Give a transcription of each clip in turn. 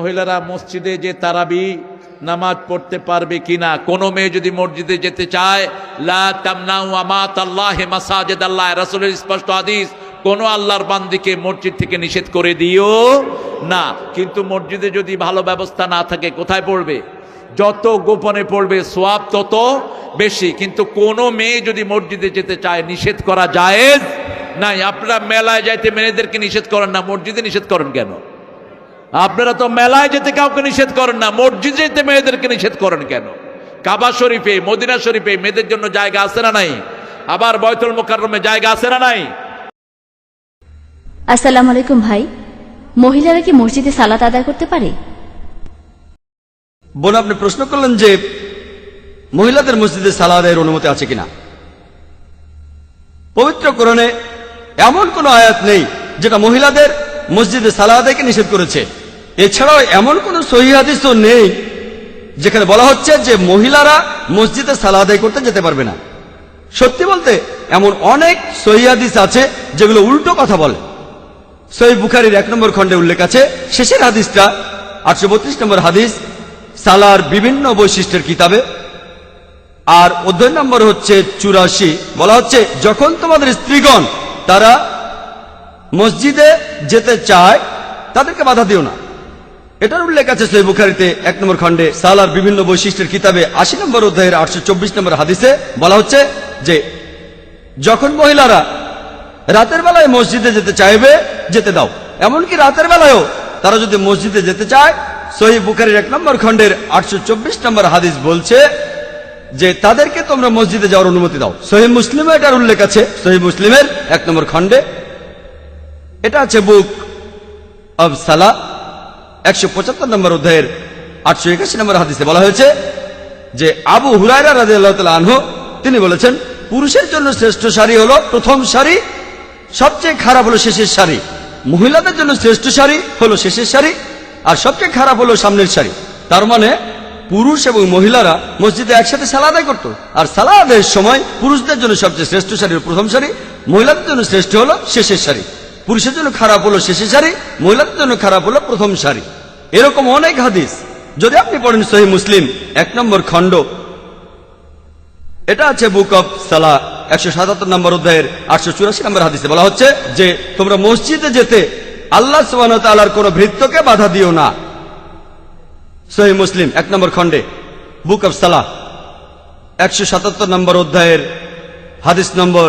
মহিলারা মসজিদে যে তারাবি নামাজ পড়তে পারবে কিনা? কোন মেয়ে যদি মসজিদে যেতে চায়, লা আল্লাহ। আল্লাহ স্পষ্ট হাদিস, কোন আল্লাহর বান্দিকে মসজিদ থেকে নিষেধ করে দিও না। কিন্তু মসজিদে যদি ভালো ব্যবস্থা না থাকে, কোথায় পড়বে? যত গোপনে পড়বে, সোয়াব তত বেশি। কিন্তু কোনো মেয়ে যদি মসজিদে যেতে চায়, নিষেধ করা জায়েজ? নাই, আপনারা মেলায় যাইতে মেয়েদেরকে নিষেধ করেন না, মসজিদে নিষেধ করেন কেন? আপনারা তো মেলায় যেতে কাউকে নিষেধ করেন না মসজিদে যেতে মেয়েদেরকে নিষেধ করেন কেন? কাবা শরীফে মদিনা শরীফে মেয়েদের জন্য জায়গা আছে না নাই? আবার বয়তুল মোকাররমে জায়গা আছে না নাই? আসসালামু আলাইকুম ভাই। মহিলারা কি মসজিদে সালাত আদায় করতে পারে? বোন আপনি প্রশ্ন করলেন যে মহিলাদের মসজিদে সালা আদায়ের অনুমতি আছে কিনা? পবিত্র কোরআনে এমন কোনো আয়াত নেই যেটা মহিলাদের মসজিদে সালা আদায়কে নিষেধ করেছে। এছাড়াও এমন কোনো সহি হাদিসও নেই, যেখানে বলা হচ্ছে যে মহিলারা মসজিদে সালা আদায় করতে যেতে পারবে না। সত্যি বলতে, এমন অনেক সহি হাদিস আছে, যেগুলো উল্টো কথা বলে। সহি বুখারির এক নম্বর খণ্ডে উল্লেখ আছে, শেষের হাদিসটা আটশো বত্রিশ নম্বর হাদিস, সালার বিভিন্ন বৈশিষ্ট্যের কিতাবে। আর অধ্যয়ন নম্বর হচ্ছে চুরাশি, বলা হচ্ছে, যখন তোমাদের স্ত্রীগণ তারা মসজিদে যেতে চায়, তাদেরকে বাধা দিও না। এটার উল্লেখ আছে সহি বুখারিতে, এক নম্বর খণ্ডে, সালার বিভিন্ন বৈশিষ্ট্যের কিতাবে আশি নম্বর অধ্যায়ের আটশো চব্বিশ নম্বর হাদিসে বলা হচ্ছে যে, যখন মহিলারা রাতের বেলায় মসজিদে যেতে চাইবে, যেতে দাও। এমনকি রাতের বেলায়ও তারা যদি মসজিদে যেতে চায় সহি বুখারির এক নম্বর খণ্ডের আটশো চব্বিশ নম্বর হাদিস বলছে যে, তাদেরকে তোমরা মসজিদে যাওয়ার অনুমতি দাও। সহি মুসলিমে এটার উল্লেখ আছে সহি মুসলিমের এক নম্বর খণ্ডে। এটা আছে বুক অব সালা একশো পঁচাত্তর নম্বর অধ্যায়ের আটশো একাশি নম্বর হাদিসে বলা হয়েছে যে আবু হুরায়রা রাজি আল্লাহ আনহ, তিনি বলেছেন, পুরুষের জন্য শ্রেষ্ঠ শাড়ি হলো প্রথম শাড়ি, সবচেয়ে খারাপ হলো শেষের শাড়ি। মহিলাদের জন্য শ্রেষ্ঠ শাড়ি হলো শেষের শাড়ি, আর সবচেয়ে খারাপ হলো সামনের শাড়ি। তার মানে পুরুষ এবং মহিলারা মসজিদে একসাথে সালা আদায় করতো, আর সালা আদায়ের সময় পুরুষদের জন্য সবচেয়ে শ্রেষ্ঠ শাড়ি প্রথম শাড়ি, মহিলাদের জন্য শ্রেষ্ঠ হলো শেষের শাড়ি। পুরুষের জন্য খারাপ হলো শেষের শাড়ি, মহিলাদের জন্য খারাপ হলো প্রথম শাড়ি। এরকম অনেক হাদিস। যদি আপনি পড়েন সহি মুসলিম, এক নম্বর খণ্ড। এটা আছে বুক অফ সালা, একশো সাতাত্তর নম্বর অধ্যায়ের আটশো চুরাশি নম্বর হাদিসে বলা হচ্ছে যে, তোমরা মসজিদে যেতে আল্লাহ সুবাহ তালার কোন ভৃত্যকে বাধা দিও না। সহি মুসলিম, এক নম্বর খণ্ডে, বুক অফ সালা, একশো সাতাত্তর নম্বর অধ্যায়ের হাদিস নম্বর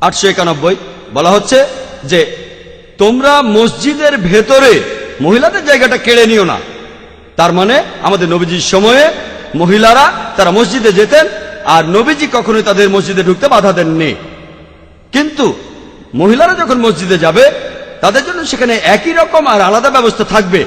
আটশো একানব্বই বলা হচ্ছে যে, তোমরা মসজিদের ভেতরে মহিলাদের জায়গাটা কেড়ে নিও না। তার মানে আমাদের নবীজির সময়ে মহিলারা তারা মসজিদে যেতেন আর নবীজি কখনোই তাদের মসজিদে ঢুকতে বাধা দেননি। কিন্তু মহিলারা যখন মসজিদে যাবে, তাদের জন্য সেখানে একই রকম আর আলাদা ব্যবস্থা থাকবে।